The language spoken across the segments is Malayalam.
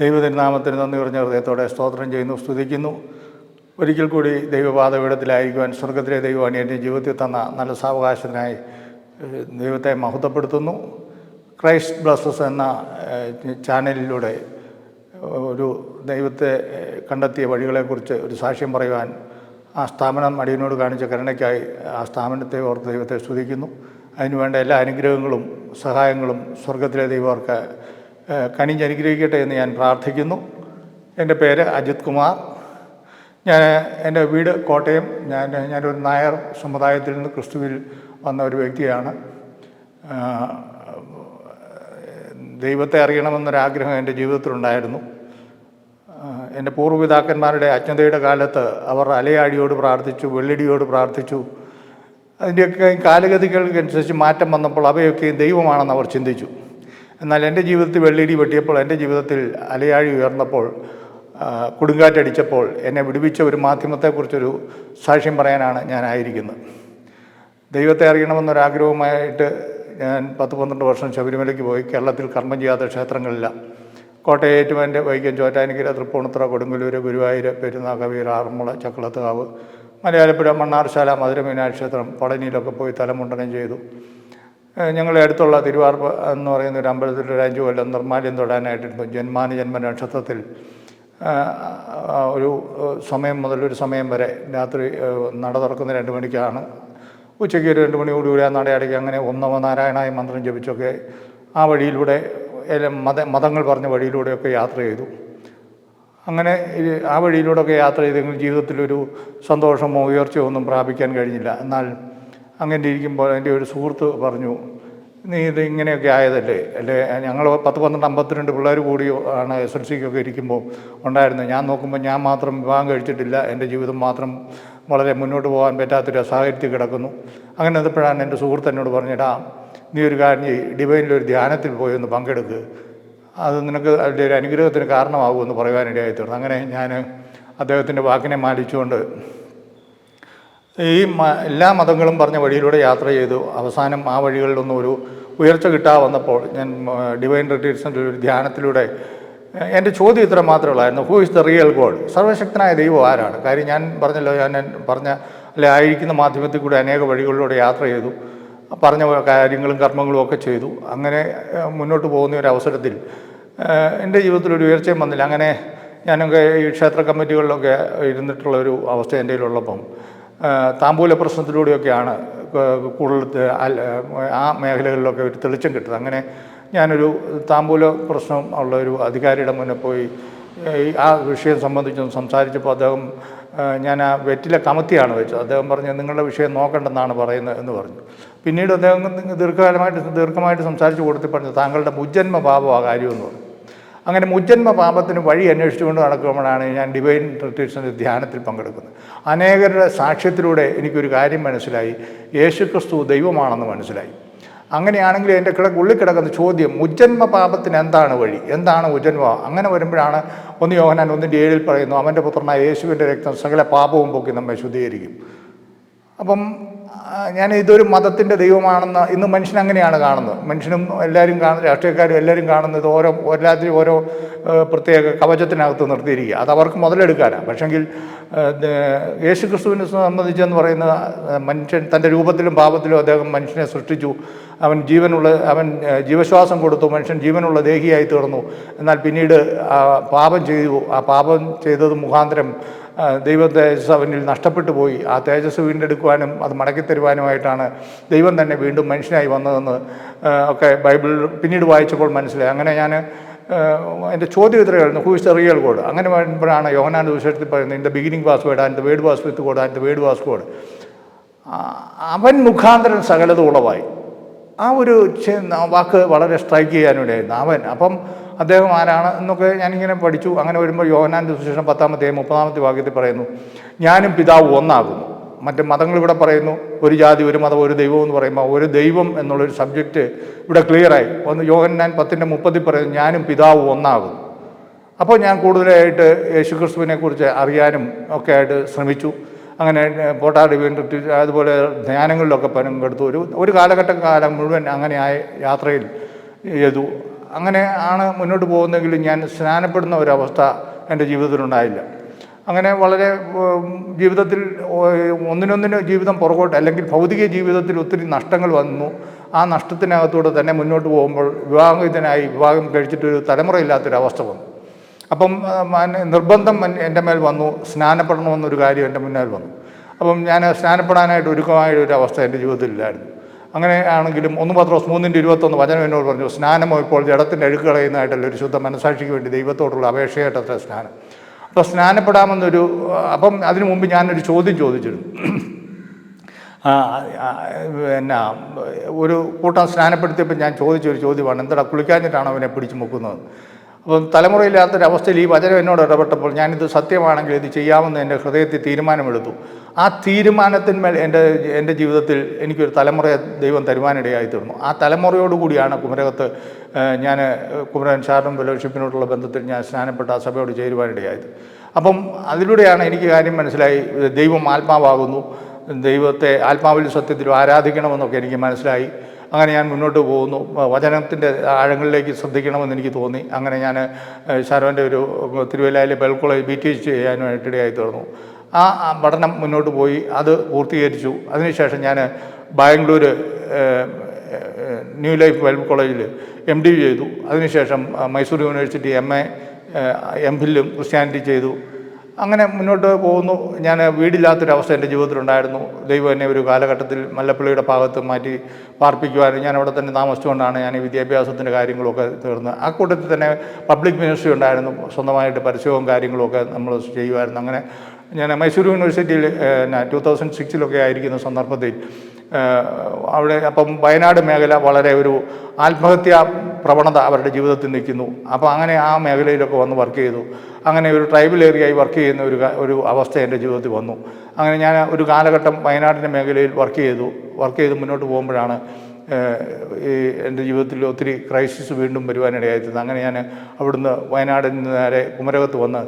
ദൈവതിരുനാമത്തിന് നന്ദി പറഞ്ഞ ഹൃദയത്തോടെ സ്തോത്രം ചെയ്യുന്നു സ്തുതിക്കുന്നു. ഒരിക്കൽ കൂടി ദൈവപാതപീഠത്തിലായിരിക്കുവാൻ സ്വർഗത്തിലെ ദൈവമാണ് എന്റെ ജീവിതത്തിൽ തന്ന നല്ല സാവകാശത്തിനായി ദൈവത്തെ മഹത്വപ്പെടുത്തുന്നു. ക്രൈസ്റ്റ് ബ്ലസ്സസ് എന്ന ചാനലിലൂടെ ഒരു ദൈവത്തെ കണ്ടെത്തിയ വഴികളെക്കുറിച്ച് ഒരു സാക്ഷ്യം പറയുവാൻ ആ സ്ഥാപനം അടിയനോട് കാണിച്ച കരുണയ്ക്കായി ആ സ്ഥാപനത്തെ ഓർത്ത് ദൈവത്തെ സ്തുതിക്കുന്നു. അതിനുവേണ്ട എല്ലാ അനുഗ്രഹങ്ങളും സഹായങ്ങളും സ്വർഗത്തിലെ ദൈവർക്ക് ഏഹ്, കനിഞ്ഞനുഗ്രഹിക്കട്ടെ എന്ന് ഞാൻ പ്രാർത്ഥിക്കുന്നു. എന്റെ പേര് അജിത് കുമാർ. ഞാൻ എന്റെ വീട് കോട്ടയം. ഞാൻ ഞാനൊരു നായർ സമുദായത്തിൽ നിന്ന് ക്രിസ്തുവിൽ വന്ന ഒരു വ്യക്തിയാണ്. ദൈവത്തെ അറിയണമെന്നൊരാഗ്രഹം എന്റെ ജീവിതത്തിലുണ്ടായിരുന്നു. എന്റെ പൂർവപിതാക്കന്മാരുടെ അജ്ഞതയുടെ കാലത്ത് അവർ അലയാടിയോട് പ്രാർത്ഥിച്ചു വെള്ളിടിയോട് പ്രാർത്ഥിച്ചു. അതിന്റെയൊക്കെ കാലഗതികൾക്കനുസരിച്ച് മാറ്റം വന്നപ്പോൾ അവയൊക്കെ ദൈവമാണെന്ന് അവർ ചിന്തിച്ചു. എന്നാൽ എന്റെ ജീവിതത്തിൽ വെള്ളിയിടി വെട്ടിയപ്പോൾ എന്റെ ജീവിതത്തിൽ അലയാഴി ഉയർന്നപ്പോൾ കൊടുങ്കാറ്റടിച്ചപ്പോൾ എന്നെ വിടുവിച്ച ഒരു മാധ്യമത്തെക്കുറിച്ചൊരു സാക്ഷ്യം പറയാനാണ് ഞാനായിരിക്കുന്നത്. ദൈവത്തെ അറിയണമെന്നൊരാഗ്രഹവുമായിട്ട് ഞാൻ പത്ത് പന്ത്രണ്ട് വർഷം ശബരിമലയ്ക്ക് പോയി കേരളത്തിൽ കർമ്മം ചെയ്യാത്ത ക്ഷേത്രങ്ങളില്ല. കോട്ടയേറ്റുമാന്റെ വൈക്കം ചോറ്റാനിക്കര തൃപ്പൂണിത്തുറ കൊടുങ്ങല്ലൂർ ഗുരുവായൂർ പെരുന്നാക്കവീർ ആറന്മുള ചക്കുളത്തുകാവ് മലയാളപ്പുഴ മണ്ണാർശാല മധുര മീനാക്ഷി ക്ഷേത്രം പളനിയിലൊക്കെ പോയി തലമുണ്ടനം ചെയ്തു. ഞങ്ങളുടെ അടുത്തുള്ള തിരുവാർപ്പ് എന്ന് പറയുന്ന ഒരു അമ്പലത്തിൽ ഒരു അഞ്ചു കൊല്ലം നിർമ്മാല്യം തൊടാനായിട്ടിരുന്നു. ജന്മാന ജന്മ നക്ഷത്രത്തിൽ. ഒരു സമയം മുതൽ ഒരു സമയം വരെ രാത്രി നട തുറക്കുന്ന രണ്ട് മണിക്കാണ്. ഉച്ചയ്ക്ക് ഒരു രണ്ട് മണിയോട് കൂടി ആ നട അങ്ങനെ ഒന്നമ നാരായണായ മന്ത്രം ജപിച്ചൊക്കെ ആ വഴിയിലൂടെ മത മതങ്ങൾ പറഞ്ഞ വഴിയിലൂടെയൊക്കെ യാത്ര ചെയ്തു. അങ്ങനെ ആ വഴിയിലൂടെയൊക്കെ യാത്ര ചെയ്തെങ്കിൽ ജീവിതത്തിലൊരു സന്തോഷമോ ഉയർച്ചയോ ഒന്നും പ്രാപിക്കാൻ കഴിഞ്ഞില്ല. എന്നാൽ അങ്ങനെ ഇരിക്കുമ്പോൾ എന്റെ ഒരു സുഹൃത്ത് പറഞ്ഞു നീ ഇത് ഇങ്ങനെയൊക്കെ ആയതല്ലേ? അല്ലേ? ഞങ്ങൾ പത്ത് പന്ത്രണ്ട് അമ്പത്തിരണ്ട് പിള്ളേർ കൂടി ആണ് എസ് എൽ സിക്കൊക്കെ ഇരിക്കുമ്പോൾ ഉണ്ടായിരുന്നത് ഞാൻ നോക്കുമ്പോൾ ഞാൻ മാത്രം വിവാഹം കഴിച്ചിട്ടില്ല. എന്റെ ജീവിതം മാത്രം വളരെ മുന്നോട്ട് പോകാൻ പറ്റാത്തൊരു സാഹചര്യത്തിൽ കിടക്കുന്നു. അങ്ങനെ എന്തപ്പോഴാണ് എന്റെ സുഹൃത്ത് എന്നോട് പറഞ്ഞിടാ നീ ഒരു കാര്യം ഡിവൈനിലൊരു ധ്യാനത്തിൽ പോയി ഒന്ന് പങ്കെടുക്കുക അത് നിനക്ക് അതിന്റെ ഒരു അനുഗ്രഹത്തിന് കാരണമാകുമെന്ന് പറയുവാനിടയായി തീർന്നു. അങ്ങനെ ഞാൻ അദ്ദേഹത്തിന്റെ വാക്കിനെ മാനിച്ചുകൊണ്ട് ഈ എല്ലാ മതങ്ങളും പറഞ്ഞ വഴിയിലൂടെ യാത്ര ചെയ്തു. അവസാനം ആ വഴികളിലൊന്നും ഒരു ഉയർച്ച കിട്ടാതെ വന്നപ്പോൾ ഞാൻ ഡിവൈൻ റിട്രീറ്റ്സിന്റെ ഒരു ധ്യാനത്തിലൂടെ എന്റെ ചോദ്യം ഇത്ര മാത്രമേ ഉള്ളായിരുന്നു. Who is the real God സർവശക്തനായ ദൈവം ആരാണ്? കാര്യം ഞാൻ പറഞ്ഞല്ലോ ഞാൻ പറഞ്ഞ അല്ലെ ആയിരിക്കുന്ന മാധ്യമത്തിൽ കൂടെ അനേക വഴികളിലൂടെ യാത്ര ചെയ്തു. പറഞ്ഞ കാര്യങ്ങളും കർമ്മങ്ങളും ഒക്കെ ചെയ്തു. അങ്ങനെ മുന്നോട്ട് പോകുന്ന ഒരു അവസരത്തിൽ എന്റെ ജീവിതത്തിൽ ഒരു ഉയർച്ചയും വന്നില്ല. അങ്ങനെ ഞാനൊക്കെ ഈ ക്ഷേത്ര കമ്മിറ്റികളിലൊക്കെ ഇരുന്നിട്ടുള്ള ഒരു അവസ്ഥ എന്റെ കയ്യിലുള്ളപ്പം താമ്പൂല പ്രശ്നത്തിലൂടെയൊക്കെയാണ് കൂടുതൽ ആ മേഖലകളിലൊക്കെ ഒരു തെളിച്ചം കിട്ടുന്നത്. അങ്ങനെ ഞാനൊരു താമ്പൂല പ്രശ്നം ഉള്ള ഒരു അധികാരിയുടെ മുന്നേ പോയി ആ വിഷയം സംബന്ധിച്ചൊന്ന് സംസാരിച്ചപ്പോൾ അദ്ദേഹം ഞാൻ ആ വെറ്റിലെ കമത്തിയാണ് വെച്ചത്. അദ്ദേഹം പറഞ്ഞു നിങ്ങളുടെ വിഷയം നോക്കണ്ടെന്നാണ് പറയുന്നത് എന്ന് പറഞ്ഞു. പിന്നീട് അദ്ദേഹം ദീർഘകാലമായിട്ട് ദീർഘമായിട്ട് സംസാരിച്ച് കൊടുത്തി പറഞ്ഞു താങ്കളുടെ മുജ്ജന്മ പാപം ആ കാര്യമെന്ന് പറഞ്ഞു. അങ്ങനെ മുജ്ജന്മ പാപത്തിന് വഴി അന്വേഷിച്ചുകൊണ്ട് നടക്കുമ്പോഴാണ് ഞാൻ ഡിവൈൻ റിട്രീറ്റ്സിന്റെ ധ്യാനത്തിൽ പങ്കെടുക്കുന്നത്. അനേകരുടെ സാക്ഷ്യത്തിലൂടെ എനിക്കൊരു കാര്യം മനസ്സിലായി. യേശുക്രിസ്തു ദൈവമാണെന്ന് മനസ്സിലായി. അങ്ങനെയാണെങ്കിൽ എന്റെ കിട ഉള്ളിൽ കിടക്കുന്ന ചോദ്യം മുജ്ജന്മ പാപത്തിന് എന്താണ് വഴി? എന്താണ് മുജ്ജന്മ? അങ്ങനെ വരുമ്പോഴാണ് ഒന്ന് യോഹനാൻ ഒന്നിന്റെ ഏഴിൽ പറയുന്നു അവന്റെ പുത്രനായ യേശുവിന്റെ രക്തം സകല പാപവും പൊക്കി നമ്മെ ശുദ്ധീകരിക്കും. അപ്പം ഞാൻ ഇതൊരു മതത്തിന്റെ ദൈവമാണെന്ന് ഇന്ന് മനുഷ്യൻ അങ്ങനെയാണ് കാണുന്നത്. മനുഷ്യനും എല്ലാവരും കാണുന്നത് രാഷ്ട്രീയക്കാരും എല്ലാവരും കാണുന്നത് ഓരോ എല്ലാത്തിനും ഓരോ പ്രത്യേക കവചത്തിനകത്ത് നിർത്തിയിരിക്കുക. അത് അവർക്ക് മുതലെടുക്കാനാണ്. പക്ഷെങ്കിൽ യേശു ക്രിസ്തുവിനെ സംബന്ധിച്ചെന്ന് പറയുന്നത് മനുഷ്യൻ തന്റെ രൂപത്തിലും പാപത്തിലും അദ്ദേഹം മനുഷ്യനെ സൃഷ്ടിച്ചു. അവൻ ജീവനുള്ള അവൻ ജീവശ്വാസം കൊടുത്തു. മനുഷ്യൻ ജീവനുള്ള ദേഹിയായി തീർന്നു. എന്നാൽ പിന്നീട് പാപം ചെയ്തു. ആ പാപം ചെയ്തത് മുഖാന്തരം ദൈവ തേജസ് അവനിൽ നഷ്ടപ്പെട്ടു പോയി. ആ തേജസ് വീണ്ടെടുക്കുവാനും അത് മടക്കി തരുവാനുമായിട്ടാണ് ദൈവം തന്നെ വീണ്ടും മനുഷ്യനായി വന്നതെന്ന് ഒക്കെ ബൈബിൾ പിന്നീട് വായിച്ചപ്പോൾ മനസ്സിലായി. അങ്ങനെ ഞാൻ എന്റെ ചോദ്യം ഇത്രയായിരുന്നു who is the real God അങ്ങനെ വരുമ്പോഴാണ് യോഹനാന്റെ വിശേഷത്തിൽ പറയുന്നത് in beginning was word and word was with God and word was God അവൻ മുഖാന്തരം സകലത ഉളവായി. ആ ഒരു വാക്ക് വളരെ സ്ട്രൈക്ക് ചെയ്യാനിടയായിരുന്നു. അവൻ അപ്പം അദ്ദേഹം ആരാണ് എന്നൊക്കെ ഞാനിങ്ങനെ പഠിച്ചു. അങ്ങനെ വരുമ്പോൾ യോഹനാന്റെ സുശേഷം പത്താമത്തെ മുപ്പതാമത്തെ വാക്യത്തിൽ പറയുന്നു ഞാനും പിതാവ് ഒന്നാകുന്നു. മറ്റ് മതങ്ങൾ ഇവിടെ പറയുന്നു ഒരു ജാതി ഒരു മതം ഒരു ദൈവം എന്ന് പറയുമ്പോൾ ഒരു ദൈവം എന്നുള്ളൊരു സബ്ജക്റ്റ് ഇവിടെ ക്ലിയറായി ഒന്ന് യോഹന്നാൻ പത്തിന്റെ മുപ്പതിൽ പറയുന്നു ഞാനും പിതാവ് ഒന്നാകുന്നു. അപ്പോൾ ഞാൻ കൂടുതലായിട്ട് യേശുക്രിസ്തുവിനെ കുറിച്ച് അറിയാനും ഒക്കെ ആയിട്ട് ശ്രമിച്ചു. അങ്ങനെ പോട്ടാ ഡിവൈൻ അതുപോലെ ധ്യാനങ്ങളിലൊക്കെ പങ്കെടുത്തു. ഒരു ഒരു കാലഘട്ട കാലം മുഴുവൻ അങ്ങനെയായ യാത്രയിൽ ചെയ്തു. അങ്ങനെ ആണ് മുന്നോട്ട് പോകുന്നതെങ്കിൽ ഞാൻ സ്നാനപ്പെടുന്ന ഒരവസ്ഥ എന്റെ ജീവിതത്തിലുണ്ടായില്ല. അങ്ങനെ വളരെ ജീവിതത്തിൽ ഒന്നിനൊന്നിന് ജീവിതം പുറകോട്ട് അല്ലെങ്കിൽ ഭൗതിക ജീവിതത്തിൽ ഒത്തിരി നഷ്ടങ്ങൾ വന്നു. ആ നഷ്ടത്തിനകത്തൂടെ തന്നെ മുന്നോട്ട് പോകുമ്പോൾ വിവാഹിതനായി വിവാഹം കഴിച്ചിട്ടൊരു തലമുറയില്ലാത്തൊരവസ്ഥ വന്നു. അപ്പം നിർബന്ധം എന്റെ മേൽ വന്നു. സ്നാനപ്പെടണമെന്നൊരു കാര്യം എന്റെ മുന്നിൽ വന്നു. അപ്പം ഞാൻ സ്നാനപ്പെടാനായിട്ട് ഒരുക്കമായ ഒരു അവസ്ഥ എന്റെ ജീവിതത്തിലില്ലായിരുന്നു. അങ്ങനെ ആണെങ്കിലും ഒന്ന് പത്രോസ് മൂന്നിന്റെ ഇരുപത്തൊന്ന് വചനം എന്നോട് പറഞ്ഞു സ്നാനമോ ഇപ്പോൾ ജഡത്തിന്റെ അഴുക്ക് കളയുന്നതായിട്ടല്ല ഒരു ശുദ്ധ മനസാക്ഷിക്ക് വേണ്ടി ദൈവത്തോടുള്ള അപേക്ഷയായിട്ടത്ര സ്നാനം. അപ്പോൾ സ്നാനപ്പെടാമെന്നൊരു അപ്പം അതിനു മുമ്പ് ഞാനൊരു ചോദ്യം ചോദിച്ചിരുന്നു. എന്നാ ഒരു കൂട്ടം സ്നാനപ്പെടുത്തിയപ്പോൾ ഞാൻ ചോദിച്ചൊരു ചോദ്യമാണ് എന്താ കുളിക്കാഞ്ഞിട്ടാണ് അവനെ പിടിച്ചു മുക്കുന്നത്? അപ്പം തലമുറയില്ലാത്തൊരവസ്ഥയിൽ ഈ വചനം എന്നോട് ഇടപെട്ടപ്പോൾ ഞാനിത് സത്യമാണെങ്കിൽ ഇത് ചെയ്യാമെന്ന് എന്റെ ഹൃദയത്തിൽ തീരുമാനമെടുത്തു. ആ തീരുമാനത്തിന്മേൽ എന്റെ എന്റെ ജീവിതത്തിൽ എനിക്കൊരു തലമുറയെ ദൈവം തരുവാനിടയായി തീർന്നു ആ തലമുറയോടുകൂടിയാണ് കുമരകത്ത് ഞാൻ കുമരകൻ ശാരണം ഫെലോഷിപ്പിനോടുള്ള ബന്ധത്തിൽ ഞാൻ സ്നാനപ്പെട്ട ആ സഭയോട് ചേരുവാനിടയായത്. അപ്പം അതിലൂടെയാണ് എനിക്ക് കാര്യം മനസ്സിലായി ദൈവം ആത്മാവാകുന്നു ദൈവത്തെ ആത്മാവിൽ സത്യത്തിലും ആരാധിക്കണമെന്നൊക്കെ എനിക്ക് മനസ്സിലായി. അങ്ങനെ ഞാൻ മുന്നോട്ട് പോകുന്നു. വചനത്തിന്റെ ആഴങ്ങളിലേക്ക് ശ്രദ്ധിക്കണമെന്ന് എനിക്ക് തോന്നി. അങ്ങനെ ഞാൻ ശരവന്റെ ഒരു തിരുവല്ലയിലെ bell college B T H ചെയ്യാനായിട്ട് ഇടയായി ആ പഠനം മുന്നോട്ട് പോയി. അത് പൂർത്തീകരിച്ചു. അതിനുശേഷം ഞാൻ ബാംഗ്ലൂർ ന്യൂ ലൈഫ് ബൈബിൾ കോളേജിൽ എം ഡി ചെയ്തു. അതിനുശേഷം Mysore university M A M ഫില്ലും Christianity ചെയ്തു. അങ്ങനെ മുന്നോട്ട് പോകുന്നു. ഞാൻ വീടില്ലാത്തൊരവസ്ഥ എന്റെ ജീവിതത്തിലുണ്ടായിരുന്നു. ദൈവം എന്നെ ഒരു കാലഘട്ടത്തിൽ മല്ലപ്പള്ളിയുടെ ഭാഗത്ത് മാറ്റി പാർപ്പിക്കുവാനും ഞാൻ അവിടെ തന്നെ താമസിച്ചുകൊണ്ടാണ് ഞാൻ ഈ വിദ്യാഭ്യാസത്തിന്റെ കാര്യങ്ങളൊക്കെ തീർന്ന്. ആ കൂട്ടത്തിൽ തന്നെ പബ്ലിക് മിനിസ്ട്രി ഉണ്ടായിരുന്നു. സ്വന്തമായിട്ട് പരസ്യവും കാര്യങ്ങളൊക്കെ നമ്മൾ ചെയ്യുമായിരുന്നു. അങ്ങനെ ഞാൻ മൈസൂർ യൂണിവേഴ്സിറ്റിയിൽ ടു തൗസൻഡ് സിക്സിലൊക്കെ ആയിരിക്കുന്ന സന്ദർഭത്തിൽ അവിടെ അപ്പം വയനാട് മേഖല വളരെ ഒരു ആത്മഹത്യാ പ്രവണത അവരുടെ ജീവിതത്തിൽ നിൽക്കുന്നു. അപ്പോൾ അങ്ങനെ ആ മേഖലയിലൊക്കെ വന്ന് വർക്ക് ചെയ്തു. അങ്ങനെ ഒരു ട്രൈബൽ ഏരിയയായി വർക്ക് ചെയ്യുന്ന ഒരു ഒരു അവസ്ഥ എന്റെ ജീവിതത്തിൽ വന്നു. അങ്ങനെ ഞാൻ ഒരു കാലഘട്ടം വയനാടിന്റെ മേഖലയിൽ വർക്ക് ചെയ്തു. വർക്ക് ചെയ്ത് മുന്നോട്ട് പോകുമ്പോഴാണ് ഈ എന്റെ ജീവിതത്തിൽ ഒത്തിരി ക്രൈസിസ് വീണ്ടും വരുവാനിടയായിരുന്നത് അങ്ങനെ ഞാൻ അവിടുന്ന് വയനാടിൽ നിന്ന് നേരെ കുമരകത്ത് വന്ന്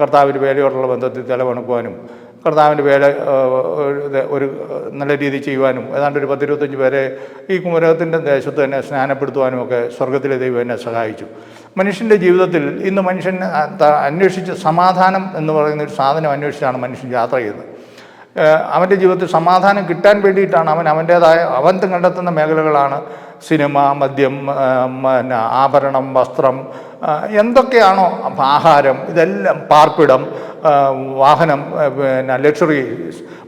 കർത്താവിന്റെ വേലയോടുള്ള ബന്ധത്തിൽ തലവണക്കുവാനും കർത്താവിന്റെ വേല ഒരു നല്ല രീതിയിൽ ചെയ്യുവാനും ഏതാണ്ട് ഒരു പത്തിരുപത്തഞ്ച് പേരെ ഈ കുമരകത്തിന്റെ ദേശത്ത് തന്നെ സ്നാനപ്പെടുത്തുവാനും ഒക്കെ സ്വർഗത്തിലെ ദൈവം എന്നെ സഹായിച്ചു. മനുഷ്യന്റെ ജീവിതത്തിൽ ഇന്ന് മനുഷ്യൻ അന്വേഷിച്ച് സമാധാനം എന്ന് പറയുന്ന ഒരു സാധനം അന്വേഷിച്ചാണ് മനുഷ്യൻ യാത്ര ചെയ്യുന്നത്. അവന്റെ ജീവിതത്തിൽ സമാധാനം കിട്ടാൻ വേണ്ടിയിട്ടാണ് അവൻ അവന്റേതായ അവൻ കണ്ടെത്തുന്ന മേഖലകളാണ് സിനിമ മദ്യം പിന്നെ ആഭരണം വസ്ത്രം എന്തൊക്കെയാണോ ആഹാരം ഇതെല്ലാം പാർപ്പിടം വാഹനം പിന്നെ ലക്ഷറി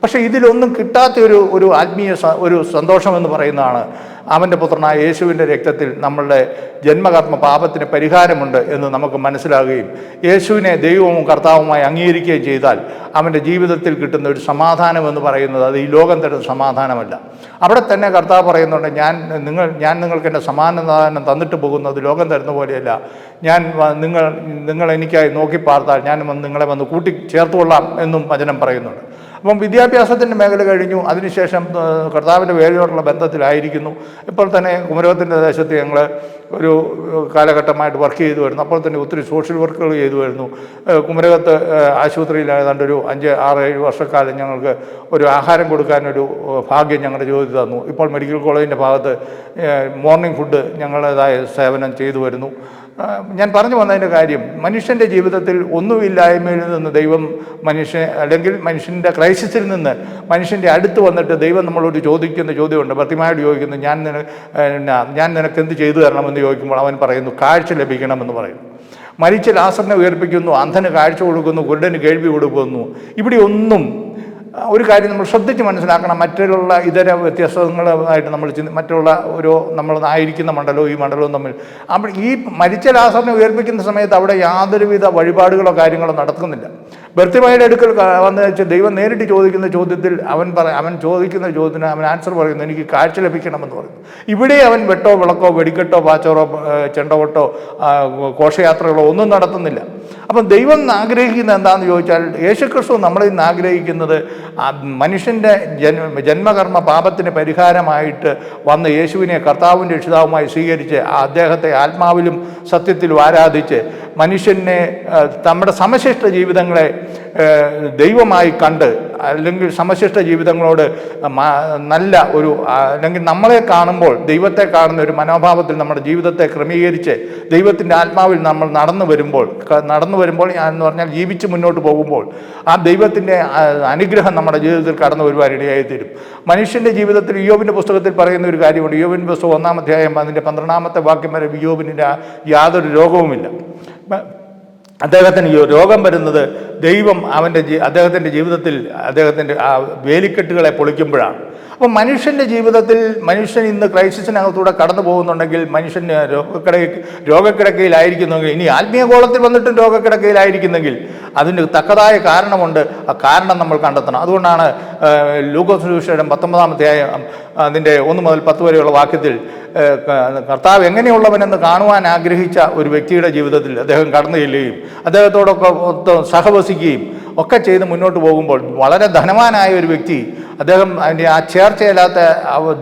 പക്ഷേ ഇതിലൊന്നും കിട്ടാത്ത ഒരു ഒരു ആത്മീയ ഒരു സന്തോഷമെന്ന് പറയുന്നതാണ് അവന്റെ പുത്രനായ യേശുവിന്റെ രക്തത്തിൽ നമ്മളുടെ ജന്മകർമ്മ പാപത്തിന് പരിഹാരമുണ്ട് എന്ന് നമുക്ക് മനസ്സിലാകുകയും യേശുവിനെ ദൈവവും കർത്താവുമായി അംഗീകരിക്കുകയും ചെയ്താൽ അവന്റെ ജീവിതത്തിൽ കിട്ടുന്ന ഒരു സമാധാനം എന്ന് പറയുന്നത് അത് ഈ ലോകം തരുന്ന സമാധാനമല്ല. അവിടെ തന്നെ കർത്താവ് പറയുന്നുണ്ട് ഞാൻ നിങ്ങൾ ഞാൻ നിങ്ങൾക്ക് എന്റെ സമാധാനം തന്നിട്ട് പോകുന്നത് ലോകം തരുന്ന പോലെയല്ല. ഞാൻ നിങ്ങൾ നിങ്ങൾ എനിക്കായി നോക്കി പാർത്താൽ ഞാൻ നിങ്ങളെ വന്ന് കൂട്ടി ചേർത്തുകൊള്ളാം എന്നും വചനം പറയുന്നുണ്ട്. അപ്പം വിദ്യാഭ്യാസത്തിന്റെ മേഖല കഴിഞ്ഞു. അതിനുശേഷം കർത്താവിന്റെ വേലയോടുള്ള ബന്ധത്തിലായിരിക്കുന്നു. ഇപ്പോൾ തന്നെ കുമരകത്തിന്റെ ദേശത്ത് ഞങ്ങൾ ഒരു കാലഘട്ടമായിട്ട് വർക്ക് ചെയ്തു വരുന്നു. അപ്പോൾ തന്നെ ഒത്തിരി സോഷ്യൽ വർക്കുകൾ ചെയ്തു വരുന്നു. കുമരകത്ത് ആശുപത്രിയിലായതാണ്ട് ഒരു അഞ്ച് ആറ് ഏഴ് വർഷക്കാലം ഞങ്ങൾക്ക് ഒരു ആഹാരം കൊടുക്കാനൊരു ഭാഗ്യം ഞങ്ങളുടെ ജോലി തന്നു. ഇപ്പോൾ മെഡിക്കൽ കോളേജിന്റെ ഭാഗത്ത് മോർണിംഗ് ഫുഡ് ഞങ്ങളുടേതായ സേവനം ചെയ്തു വരുന്നു. ഞാൻ പറഞ്ഞു വന്നതിന്റെ കാര്യം മനുഷ്യന്റെ ജീവിതത്തിൽ ഒന്നുമില്ലായ്മയിൽ നിന്ന് ദൈവം മനുഷ്യ അല്ലെങ്കിൽ മനുഷ്യന്റെ ക്രൈസിസിൽ നിന്ന് മനുഷ്യന്റെ അടുത്ത് വന്നിട്ട് ദൈവം നമ്മളോട് ചോദിക്കുന്ന ചോദ്യമുണ്ട്. പ്രതിമായോട് ചോദിക്കുന്നു ഞാൻ നിന ഞാൻ നിനക്ക് എന്ത് ചെയ്തു തരണമെന്ന് ചോദിക്കുമ്പോൾ അവൻ പറയുന്നു കാഴ്ച ലഭിക്കണമെന്ന് പറയും. മരിച്ച ലാസറിനെ ഉയർപ്പിക്കുന്നു അന്ധന് കാഴ്ച കൊടുക്കുന്നു കുരുടന് കേൾവി കൊടുക്കുന്നു. ഇവിടെ ഒന്നും ഒരു കാര്യം നമ്മൾ ശ്രദ്ധിച്ച് മനസ്സിലാക്കണം. മറ്റുള്ള ഇതര വ്യത്യസ്തങ്ങളായിട്ട് നമ്മൾ ചിന്തി മറ്റുള്ള ഒരു നമ്മൾ ആയിരിക്കുന്ന മണ്ഡലവും ഈ മണ്ഡലവും തമ്മിൽ. അപ്പോൾ ഈ മരിച്ച ലാസറിനെ ഉയർപ്പിക്കുന്ന സമയത്ത് അവിടെ യാതൊരുവിധ വഴിപാടുകളോ കാര്യങ്ങളോ നടക്കുന്നില്ല. ബർത്തിമായുടെ അടുക്കൽ വന്ന് വെച്ച് ദൈവം നേരിട്ട് ചോദിക്കുന്ന ചോദ്യത്തിൽ അവൻ പറ അവൻ ചോദിക്കുന്ന ചോദ്യത്തിന് അവൻ ആൻസർ പറയുന്നു എനിക്ക് കാഴ്ച ലഭിക്കണമെന്ന് പറയുന്നു. ഇവിടെ അവൻ വെട്ടോ വിളക്കോ വെടിക്കെട്ടോ പാച്ചോറോ ചെണ്ടവട്ടോ ഘോഷയാത്രകളോ ഒന്നും നടത്തുന്നില്ല. അപ്പം ദൈവം ആഗ്രഹിക്കുന്നത് എന്താണെന്ന് ചോദിച്ചാൽ യേശുക്രിസ്തു നമ്മളിൽ നിന്ന് ആഗ്രഹിക്കുന്നത് മനുഷ്യന്റെ ജന്മ ജന്മകർമ്മ പാപത്തിന് പരിഹാരമായിട്ട് വന്ന് യേശുവിനെ കർത്താവിന്റെ രക്ഷിതാവുമായി സ്വീകരിച്ച് അദ്ദേഹത്തെ ആത്മാവിലും സത്യത്തിലും ആരാധിച്ച് മനുഷ്യനെ നമ്മുടെ സമശിഷ്ട ജീവിതങ്ങളെ ദൈവമായി കണ്ട് അല്ലെങ്കിൽ സമശിഷ്ട ജീവിതങ്ങളോട് നല്ല ഒരു അല്ലെങ്കിൽ നമ്മളെ കാണുമ്പോൾ ദൈവത്തെ കാണുന്ന ഒരു മനോഭാവത്തിൽ നമ്മുടെ ജീവിതത്തെ ക്രമീകരിച്ച് ദൈവത്തിന്റെ ആത്മാവിൽ നമ്മൾ നടന്നു വരുമ്പോൾ നടന്നു വരുമ്പോൾ എന്ന് പറഞ്ഞാൽ ജീവിച്ച് മുന്നോട്ട് പോകുമ്പോൾ ആ ദൈവത്തിന്റെ അനുഗ്രഹം നമ്മുടെ ജീവിതത്തിൽ കടന്നു വരുവാൻ ഇടയായി തീരും മനുഷ്യന്റെ ജീവിതത്തിൽ യോബിന്റെ പുസ്തകത്തിൽ പറയുന്ന ഒരു കാര്യമുണ്ട്. യോബിന്റെ പുസ്തകം ഒന്നാം അധ്യായം അതിന്റെ പന്ത്രണ്ടാമത്തെ വാക്യം വരെ യോബിന് യാതൊരു രോഗവുമില്ല. അദ്ദേഹത്തിന് ഈ രോഗം വരുന്നത് ദൈവം അവന്റെ അദ്ദേഹത്തിന്റെ ജീവിതത്തിൽ അദ്ദേഹത്തിന്റെ ആ വേലിക്കെട്ടുകളെ പൊളിക്കുമ്പോഴാണ്. അപ്പോൾ മനുഷ്യന്റെ ജീവിതത്തിൽ മനുഷ്യൻ ഇന്ന് ക്രൈസിസിനകത്തൂടെ കടന്നു പോകുന്നുണ്ടെങ്കിൽ മനുഷ്യൻ രോഗക്കിട രോഗക്കിടക്കയിലായിരിക്കുന്നെങ്കിൽ ഇനി ആത്മീയ കോളത്തിൽ വന്നിട്ടും രോഗക്കിടക്കയിലായിരിക്കുന്നെങ്കിൽ അതിന് തക്കതായ കാരണമുണ്ട്. ആ കാരണം നമ്മൾ കണ്ടെത്തണം. അതുകൊണ്ടാണ് ലൂക്കോസുഷയുടെ പത്തൊമ്പതാമത്തെ അധ്യായം അതിന്റെ ഒന്ന് മുതൽ പത്ത് വരെയുള്ള വാക്യത്തിൽ കർത്താവ് എങ്ങനെയുള്ളവനെന്ന് കാണുവാൻ ആഗ്രഹിച്ച ഒരു വ്യക്തിയുടെ ജീവിതത്തിൽ അദ്ദേഹം കടന്നു ചെല്ലുകയും അദ്ദേഹത്തോടൊക്കെ സഹവസിക്കുകയും ഒക്കെ ചെയ്ത് മുന്നോട്ട് പോകുമ്പോൾ വളരെ ധനവാനായ ഒരു വ്യക്തി അദ്ദേഹം അതിന്റെ ആ ചേർച്ചയില്ലാത്ത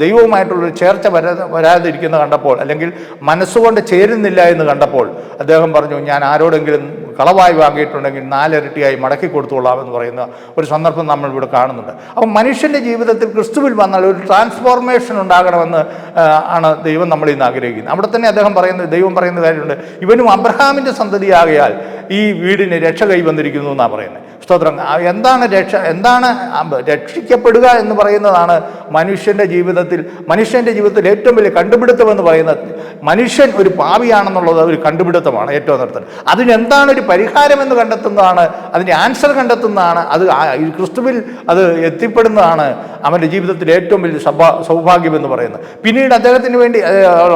ദൈവവുമായിട്ടുള്ളൊരു ചേർച്ച വരാ വരാതിരിക്കുന്ന കണ്ടപ്പോൾ അല്ലെങ്കിൽ മനസ്സുകൊണ്ട് ചേരുന്നില്ല എന്ന് കണ്ടപ്പോൾ അദ്ദേഹം പറഞ്ഞു ഞാൻ ആരോടെങ്കിലും കളവായി വാങ്ങിയിട്ടുണ്ടെങ്കിൽ നാലിരട്ടിയായി മടക്കി കൊടുത്തോളാം എന്ന് പറയുന്ന ഒരു സന്ദർഭം നമ്മൾ ഇവിടെ കാണുന്നുണ്ട്. അപ്പം മനുഷ്യന്റെ ജീവിതത്തിൽ ക്രിസ്തുവിൽ വന്നാൽ ഒരു ട്രാൻസ്ഫോർമേഷൻ ഉണ്ടാകണമെന്ന് ആണ് ദൈവം നമ്മളിൽ നിന്ന് ആഗ്രഹിക്കുന്നത്. അവിടെ തന്നെ അദ്ദേഹം പറയുന്നത് ദൈവം പറയുന്ന കാര്യമുണ്ട്. ഇവനും അബ്രഹാമിന്റെ സന്തതിയാകയാൽ ഈ വീടിന് രക്ഷ കൈവന്നിരിക്കുന്നു എന്നാണ് പറയുന്നത്. സ്തോത്രം. എന്താണ് രക്ഷ എന്താണ് രക്ഷിക്കപ്പെടുക എന്ന് പറയുന്നതാണ് മനുഷ്യന്റെ ജീവിതത്തിൽ മനുഷ്യന്റെ ജീവിതത്തിൽ ഏറ്റവും വലിയ കണ്ടുപിടുത്തം എന്ന് പറയുന്നത് മനുഷ്യൻ ഒരു പാവിയാണെന്നുള്ളത് ഒരു കണ്ടുപിടുത്തമാണ് ഏറ്റവും നിർത്തുന്നത് അതിനെന്താണ് ഒരു പരിഹാരം എന്ന് കണ്ടെത്തുന്നതാണ് അതിന്റെ ആൻസർ കണ്ടെത്തുന്നതാണ് അത് ക്രിസ്തുവിൽ അത് എത്തിപ്പെടുന്നതാണ് അവന്റെ ജീവിതത്തിൽ ഏറ്റവും വലിയ സൗഭാ സൗഭാഗ്യം എന്ന് പറയുന്നത്. പിന്നീട് അദ്ദേഹത്തിന് വേണ്ടി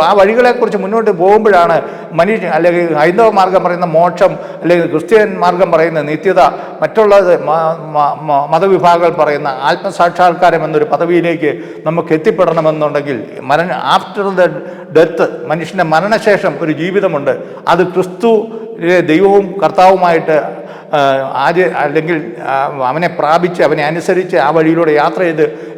ആ വഴികളെക്കുറിച്ച് മുന്നോട്ട് പോകുമ്പോഴാണ് മനുഷ്യൻ അല്ലെങ്കിൽ ഹൈന്ദവ മാർഗം പറയുന്ന മോക്ഷം അല്ലെങ്കിൽ ക്രിസ്ത്യൻ മാർഗം പറയുന്ന നിത്യത മറ്റുള്ളത് മ- മ- മ- മതവിഭാഗങ്ങൾ പറയുന്ന ആത്മസാക്ഷാത്കാരം എന്നൊരു പദവിയിലേക്ക് നമുക്ക് എത്തിപ്പെടണമെന്നുണ്ടെങ്കിൽ മരണ ആഫ്റ്റർ ദ ഡെത്ത് മനുഷ്യന്റെ മരണശേഷം ഒരു ജീവിതമുണ്ട്. അത് ക്രിസ്തു ദൈവവും കർത്താവുമായിട്ട് ആര്യ അല്ലെങ്കിൽ അവനെ പ്രാപിച്ച് അവനെ അനുസരിച്ച് ആ വഴിയിലൂടെ യാത്ര ചെയ്ത്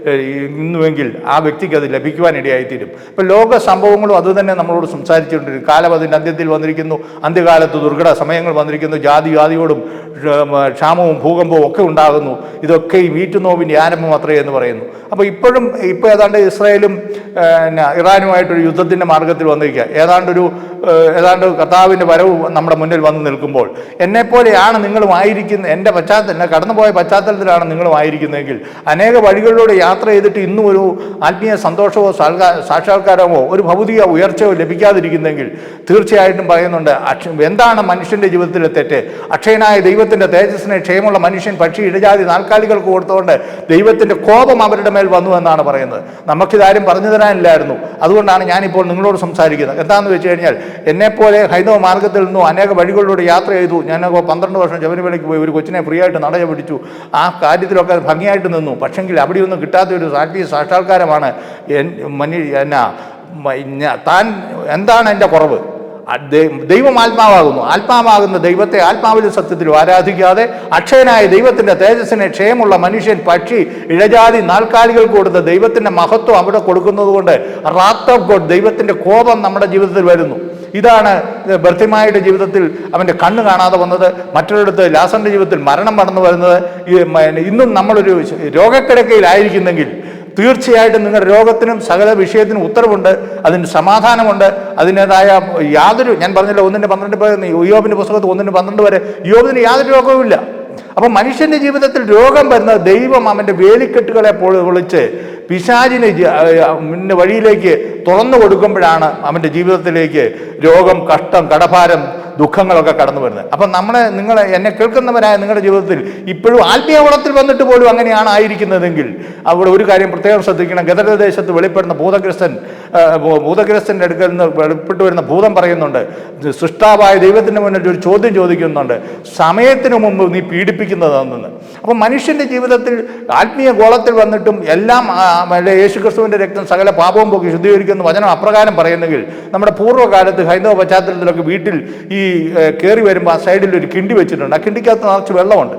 ഇന്നുവെങ്കിൽ ആ വ്യക്തിക്ക് അത് ലഭിക്കുവാനിടയായിത്തീരും ഇപ്പം ലോക സംഭവങ്ങളും അതുതന്നെ നമ്മളോട് സംസാരിച്ചുകൊണ്ടിരിക്കും കാലം അതിന്റെ അന്ത്യത്തിൽ വന്നിരിക്കുന്നു. അന്ത്യകാലത്ത് ദുർഘട സമയങ്ങൾ വന്നിരിക്കുന്നു. ജാതി ജാതിയോടും ക്ഷാമവും ഭൂകമ്പവും ഒക്കെ ഉണ്ടാകുന്നു. ഇതൊക്കെ ഈ വീറ്റുനോവിന്റെ ആരംഭം അത്രേ എന്ന് പറയുന്നു. അപ്പോൾ ഇപ്പോഴും ഇപ്പോൾ ഏതാണ്ട് ഇസ്രായേലും ഇറാനുമായിട്ടൊരു യുദ്ധത്തിന്റെ മാർഗത്തിൽ വന്നിരിക്കുക. ഏതാണ്ടൊരു ഏതാണ്ട് കർത്താവിന്റെ വരവ് നമ്മുടെ മുന്നിൽ വന്ന് നിൽക്കുമ്പോൾ എന്നെപ്പോലെയാണ് നിങ്ങളും ആയിരിക്കുന്ന എന്റെ പശ്ചാത്തലം കടന്നുപോയ പശ്ചാത്തലത്തിലാണ് നിങ്ങളും ആയിരിക്കുന്നതെങ്കിൽ അനേക വഴികളിലൂടെ യാത്ര ചെയ്തിട്ട് ഇന്നും ഒരു ആത്മീയ സന്തോഷമോ സാക്ഷാത്കാരമോ ഒരു ഭൗതിക ഉയർച്ചയോ ലഭിക്കാതിരിക്കുന്നെങ്കിൽ തീർച്ചയായിട്ടും പറയുന്നുണ്ട് എന്താണ് മനുഷ്യന്റെ ജീവിതത്തിലെ തെറ്റ്? അക്ഷയനായ ദൈവത്തിന്റെ തേജസ്സിനെ ക്ഷയമുള്ള മനുഷ്യൻ പക്ഷി ഇടജാതി നാൽക്കാലികൾക്ക് കൊടുത്തുകൊണ്ട് ദൈവത്തിന്റെ കോപം അവരുടെ മേൽ വന്നു എന്നാണ് പറയുന്നത്. നമുക്കിതാരും പറഞ്ഞു തരാനില്ലായിരുന്നു അതുകൊണ്ടാണ് ഞാനിപ്പോൾ നിങ്ങളോട് സംസാരിക്കുന്നത്. എന്താണെന്ന് വെച്ച് കഴിഞ്ഞാൽ എന്നെപ്പോലെ ഹൈന്ദവ മാർഗത്തിൽ നിന്നും അനേക വഴികളിലൂടെ യാത്ര ചെയ്തു. ഞാൻ പന്ത്രണ്ട് വർഷം ശബരിമലയ്ക്ക് പോയി ഒരു കൊച്ചിനെ ഫ്രീ ആയിട്ട് നടയ പിടിച്ചു. ആ കാര്യത്തിലൊക്കെ ഭംഗിയായിട്ട് നിന്നു. പക്ഷെങ്കിൽ അവിടെയൊന്നും കിട്ടാത്ത ഒരു സാക്ഷി സാക്ഷാത്കാരമാണ് മനി എന്നാ താൻ എന്താണ് എന്റെ കുറവ്? ദൈവം ആത്മാവാകുന്നു. ആത്മാവാകുന്ന ദൈവത്തെ ആത്മാവിലും സത്യത്തിലും ആരാധിക്കാതെ അക്ഷയനായ ദൈവത്തിന്റെ തേജസ്സിനെ ക്ഷയമുള്ള മനുഷ്യൻ പക്ഷി ഇഴജാതി നാൽക്കാലികൾക്ക് കൊടുത്ത ദൈവത്തിന്റെ മഹത്വം അവിടെ കൊടുക്കുന്നത് കൊണ്ട് റാത്ത് ഓഫ് ഗോഡ് ദൈവത്തിന്റെ കോപം നമ്മുടെ ജീവിതത്തിൽ വരുന്നു. ഇതാണ് ബർത്തിമായുടെ ജീവിതത്തിൽ അവന്റെ കണ്ണ് കാണാതെ വന്നത്. മറ്റൊരിടത്ത് ലാസറിന്റെ ജീവിതത്തിൽ മരണം കടന്നു വരുന്നത്. ഇന്നും നമ്മളൊരു രോഗക്കിടക്കയിലായിരിക്കുന്നെങ്കിൽ തീർച്ചയായിട്ടും നിങ്ങളുടെ രോഗത്തിനും സകല വിഷയത്തിനും ഉത്തരവുണ്ട്. അതിന് സമാധാനമുണ്ട്. അതിന്റെതായ യാതൊരു ഞാൻ പറഞ്ഞില്ല ഒന്നിന്റെ പന്ത്രണ്ട് പേർ യോബിന്റെ പുസ്തകത്തിൽ ഒന്നിന്റെ പന്ത്രണ്ട് വരെ യോബിന് യാതൊരു രോഗവുമില്ല. അപ്പം മനുഷ്യന്റെ ജീവിതത്തിൽ രോഗം വരുന്നത് ദൈവം അവന്റെ വേലിക്കെട്ടുകളെ പൊളിച്ച് പിശാചിന് മുന്നേ വഴിയിലേക്ക് തുറന്നു കൊടുക്കുമ്പോഴാണ് അവന്റെ ജീവിതത്തിലേക്ക് രോഗം കഷ്ടം കടഭാരം ദുഃഖങ്ങളൊക്കെ കടന്നു വരുന്നത്. അപ്പം നമ്മളെ നിങ്ങൾ എന്നെ കേൾക്കുന്നവരായ നിങ്ങളുടെ ജീവിതത്തിൽ ഇപ്പോഴും ആത്മീയ കുളത്തിൽ വന്നിട്ട് പോലും അങ്ങനെയാണ് ആയിരിക്കുന്നതെങ്കിൽ അവിടെ ഒരു കാര്യം പ്രത്യേകം ശ്രദ്ധിക്കണം. ഗതരദേശത്ത് വെളിപ്പെടുന്ന ഭൂതഗ്രസ്തൻ ആ, ഭൂ- ഭൂതഗ്രസ്തന്റെ അടുക്കൽ നിന്ന് വെളിപ്പെട്ട് വരുന്ന ഭൂതം പറയുന്നുണ്ട് സൃഷ്ടാവായ ദൈവത്തിന്റെ മുന്നിൽ ഒരു ചോദ്യം ചോദിക്കുന്നുണ്ട് സമയത്തിന് മുമ്പ് നീ പീഡിപ്പിക്കുന്നതാണെന്ന് അപ്പം മനുഷ്യന്റെ ജീവിതത്തിൽ ആത്മീയ ഗോളത്തിൽ വന്നിട്ടും എല്ലാം യേശുക്രിസ്തുവിന്റെ യേശു ക്രിസ്തുവിന്റെ രക്തം സകല പാപവും പോക്കി ശുദ്ധീകരിക്കുന്ന വചനം അപ്രകാരം പറയുന്നെങ്കിൽ നമ്മുടെ പൂർവകാലത്ത് ഹൈന്ദവ പശ്ചാത്തലത്തിലൊക്കെ വീട്ടിൽ ഈ കയറി വരുമ്പോൾ ആ സൈഡിൽ ഒരു കിണ്ടി വെച്ചിട്ടുണ്ട്. ആ കിണ്ടിക്കകത്ത് നിറച്ച് വെള്ളമുണ്ട്.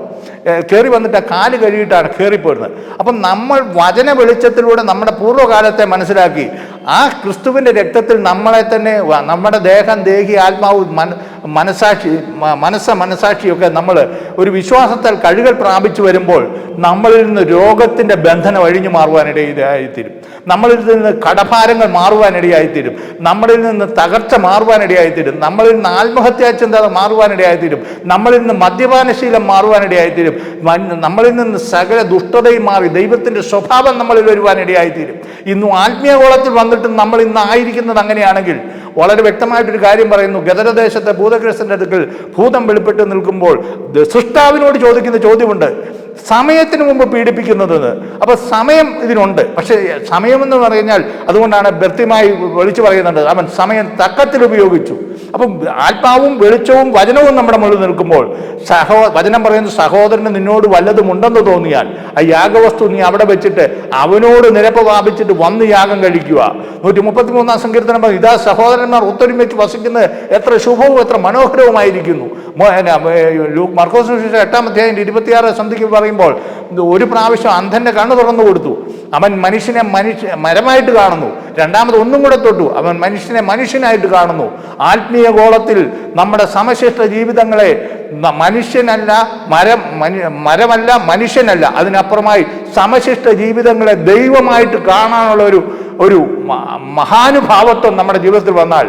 കയറി വന്നിട്ട് ആ കാൽ കഴുകിയിട്ടാണ് കയറിപ്പോയിരുന്നത് അപ്പം നമ്മൾ വചന വെളിച്ചത്തിലൂടെ നമ്മുടെ പൂർവകാലത്തെ മനസ്സിലാക്കി ആ ക്രിസ്തുവിന്റെ രക്തത്തിൽ നമ്മളെ തന്നെ നമ്മുടെ ദേഹം ദേഹി ആത്മാവ് മന മനസാക്ഷി മനസ്സ മനസാക്ഷിയൊക്കെ നമ്മൾ ഒരു വിശ്വാസത്താൽ കഴുകൽ പ്രാപിച്ചു വരുമ്പോൾ നമ്മളിൽ നിന്ന് രോഗത്തിന്റെ ബന്ധനം ഒഴിഞ്ഞു മാറുവാനിടയായിത്തീരും. നമ്മളിൽ നിന്ന് കടഭാരങ്ങൾ മാറുവാനിടയായിത്തീരും. നമ്മളിൽ നിന്ന് തകർച്ച മാറുവാനിടയായിത്തീരും. നമ്മളിൽ നിന്ന് ആത്മഹത്യാ ചിന്ത മാറുവാനിടയായിത്തീരും. നമ്മളിൽ നിന്ന് മദ്യപാനശീലം മാറുവാനിടയായിത്തീരും. നമ്മളിൽ നിന്ന് സകല ദുഷ്ടതയും മാറി ദൈവത്തിന്റെ സ്വഭാവം നമ്മളിൽ വരുവാനിടയായിത്തീരും. ഇന്നും ആത്മീയ കോളത്തിൽ വന്നിട്ട് നമ്മൾ ഇന്ന് ആയിരിക്കുന്നത് അങ്ങനെയാണെങ്കിൽ വളരെ വ്യക്തമായിട്ടൊരു കാര്യം പറയുന്നു. ഗതരദേശത്തെ ഭൂതഗ്രസ്തന്റെ അടുക്കൽ ഭൂതം വെളിപ്പെട്ട് നിൽക്കുമ്പോൾ സൃഷ്ടാവിനോട് ചോദിക്കുന്ന ചോദ്യമുണ്ട്. സമയത്തിന് മുമ്പ് പീഡിപ്പിക്കുന്നതെന്ന്. അപ്പൊ സമയം ഇതിനുണ്ട്. പക്ഷേ സമയമെന്ന് പറഞ്ഞാൽ അതുകൊണ്ടാണ് വ്യക്തമായി വിളിച്ചു പറയുന്നുണ്ട്. അവൻ സമയം തക്കത്തിൽ ഉപയോഗിച്ചു. അപ്പം ആത്മാവും വെളിച്ചവും വചനവും നമ്മുടെ മുകളിൽ നിൽക്കുമ്പോൾ സഹോ വചനം പറയുന്ന സഹോദരന് നിന്നോട് വല്ലതും ഉണ്ടെന്ന് തോന്നിയാൽ ആ യാഗവസ്തു നീ അവിടെ വെച്ചിട്ട് അവനോട് നിരപ്പ് പ്രാപിച്ചിട്ട് വന്ന് യാഗം കഴിക്കുക. നൂറ്റി മുപ്പത്തി മൂന്നാം സങ്കീർത്തനം പറഞ്ഞു ഇതാ സഹോദരന്മാർ ഒത്തൊരുമിച്ച് വസിക്കുന്നത് എത്ര ശുഭവും എത്ര മനോഹരവുമായിരിക്കുന്നു. മർക്കോസ് എട്ടാം അധ്യായം ഇരുപത്തിയാറ് സന്ധിക്ക് പറയുമ്പോൾ ഒരു പ്രാവശ്യം അന്ധന്റെ കണ്ണ് തുറന്നു കൊടുത്തു. അവൻ മനുഷ്യനെ മനുഷ്യ മരമായിട്ട് കാണുന്നു. രണ്ടാമത് ഒന്നും കൂടെ തൊട്ടു. അവൻ മനുഷ്യനെ മനുഷ്യനായിട്ട് കാണുന്നു. ആത്മീയ ഗോളത്തിൽ നമ്മുടെ സമശിഷ്ട ജീവിതങ്ങളെ മനുഷ്യനല്ല മരം മരമല്ല മനുഷ്യനല്ല. അതിനപ്പുറമായി സമശിഷ്ട ജീവിതങ്ങളെ ദൈവമായിട്ട് കാണാനുള്ള ഒരു ഒരു മഹാനുഭാവത്വം നമ്മുടെ ജീവിതത്തിൽ വന്നാൽ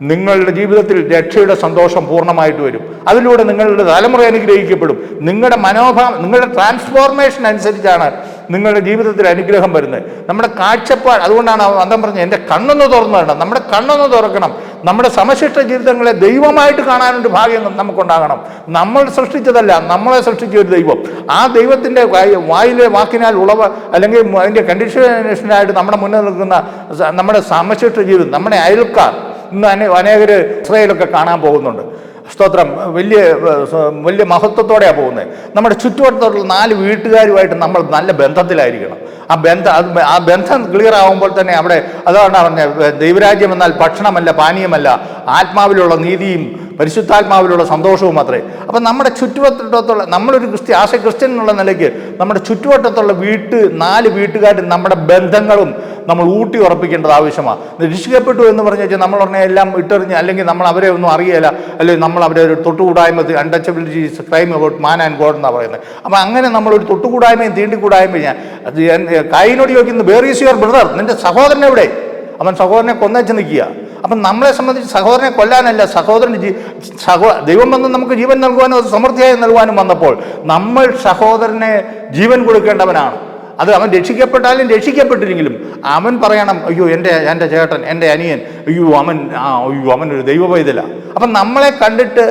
നിങ്ങളുടെ ജീവിതത്തിൽ രക്ഷയുടെ സന്തോഷം പൂർണമായിട്ട് വരും. അതിലൂടെ നിങ്ങളുടെ തലമുറ അനുഗ്രഹിക്കപ്പെടും. നിങ്ങളുടെ മനോഭാവം നിങ്ങളുടെ ട്രാൻസ്ഫോർമേഷൻ അനുസരിച്ചാണ് നിങ്ങളുടെ ജീവിതത്തിൽ അനുഗ്രഹം വരുന്നത്. നമ്മുടെ കാഴ്ചപ്പാട് അതുകൊണ്ടാണ് അന്തം പറഞ്ഞത് എന്റെ കണ്ണൊന്ന് തുറന്നു വേണം നമ്മുടെ കണ്ണൊന്ന് തുറക്കണം. നമ്മുടെ സമശിഷ്ട ജീവിതങ്ങളെ ദൈവമായിട്ട് കാണാനൊരു ഭാഗ്യം നമുക്കുണ്ടാകണം. നമ്മൾ സൃഷ്ടിച്ചതല്ല നമ്മളെ സൃഷ്ടിച്ച ഒരു ദൈവം. ആ ദൈവത്തിന്റെ വായിലെ വാക്കിനാൽ ഉളവ് അല്ലെങ്കിൽ അതിന്റെ കണ്ടീഷനായിട്ട് നമ്മുടെ മുന്നിൽ നിൽക്കുന്ന നമ്മുടെ സമശിഷ്ട ജീവിതം നമ്മുടെ അയൽക്കാർ ഇന്ന് അനേ അനേകർ ഇസ്രയേലൊക്കെ കാണാൻ പോകുന്നുണ്ട്. സ്തോത്രം. വലിയ വലിയ മഹത്വത്തോടെയാണ് പോകുന്നത് നമ്മുടെ ചുറ്റുവട്ടത്തുള്ള നാല് വീട്ടുകാരുമായിട്ട് നമ്മൾ നല്ല ബന്ധത്തിലായിരിക്കണം. ആ ബന്ധം അത് ആ ബന്ധം ക്ലിയർ ആകുമ്പോൾ തന്നെ അവിടെ അതാണ് പറഞ്ഞത് ദൈവരാജ്യം എന്നാൽ ഭക്ഷണമല്ല പാനീയമല്ല ആത്മാവിലുള്ള നീതിയും പരിശുദ്ധാത്മാവിലുള്ള സന്തോഷവും മാത്രമേ അപ്പം നമ്മുടെ ചുറ്റുവട്ടത്തുള്ള നമ്മളൊരു ക്രിസ്ത്യ ആശ ക്രിസ്ത്യൻ എന്നുള്ള നിലയ്ക്ക് നമ്മുടെ ചുറ്റുവട്ടത്തുള്ള വീട്ട് നാല് വീട്ടുകാരും നമ്മുടെ ബന്ധങ്ങളും നമ്മൾ ഊട്ടി ഉറപ്പിക്കേണ്ടത് ആവശ്യമാണ് രക്ഷിക്കപ്പെട്ടു എന്ന് പറഞ്ഞു വെച്ചാൽ നമ്മൾ ഉടനെ എല്ലാം ഇട്ടെറിഞ്ഞ് അല്ലെങ്കിൽ നമ്മൾ അവരെ ഒന്നും അറിയില്ല അല്ലെങ്കിൽ നമ്മൾ അവരെ ഒരു തൊട്ടുകൂടായ്മ untouchability crime about man and God എന്നാണ് പറയുന്നത്. അപ്പം അങ്ങനെ നമ്മളൊരു തൊട്ടുകൂടായ്മയും തീണ്ടിക്കൂടായ്മയും ഞാൻ കായിനോട് ചോദിക്കുന്നു വേർ ഈസ് യുവർ ബ്രദർ നിന്റെ സഹോദരൻ എവിടെ? അവൻ സഹോദരനെ കൊന്നേച്ച് നിൽക്കുക. അപ്പം നമ്മളെ സംബന്ധിച്ച് സഹോദരനെ കൊല്ലാനല്ല സഹോദരൻ സഹോ ദൈവം വന്ന് നമുക്ക് ജീവൻ നൽകുവാനും അത് സമൃദ്ധിയായി നൽകുവാനും വന്നപ്പോൾ നമ്മൾ സഹോദരനെ ജീവൻ കൊടുക്കേണ്ടവനാണ്. അത് അവൻ രക്ഷിക്കപ്പെട്ടാലും രക്ഷിക്കപ്പെട്ടില്ലെങ്കിലും അവൻ പറയണം അയ്യോ എന്റെ എന്റെ ചേട്ടൻ എന്റെ അനിയൻ അയ്യോ അവൻ അയ്യോ അവൻ ഒരു ദൈവ പൈതല അപ്പം നമ്മളെ കണ്ടിട്ട്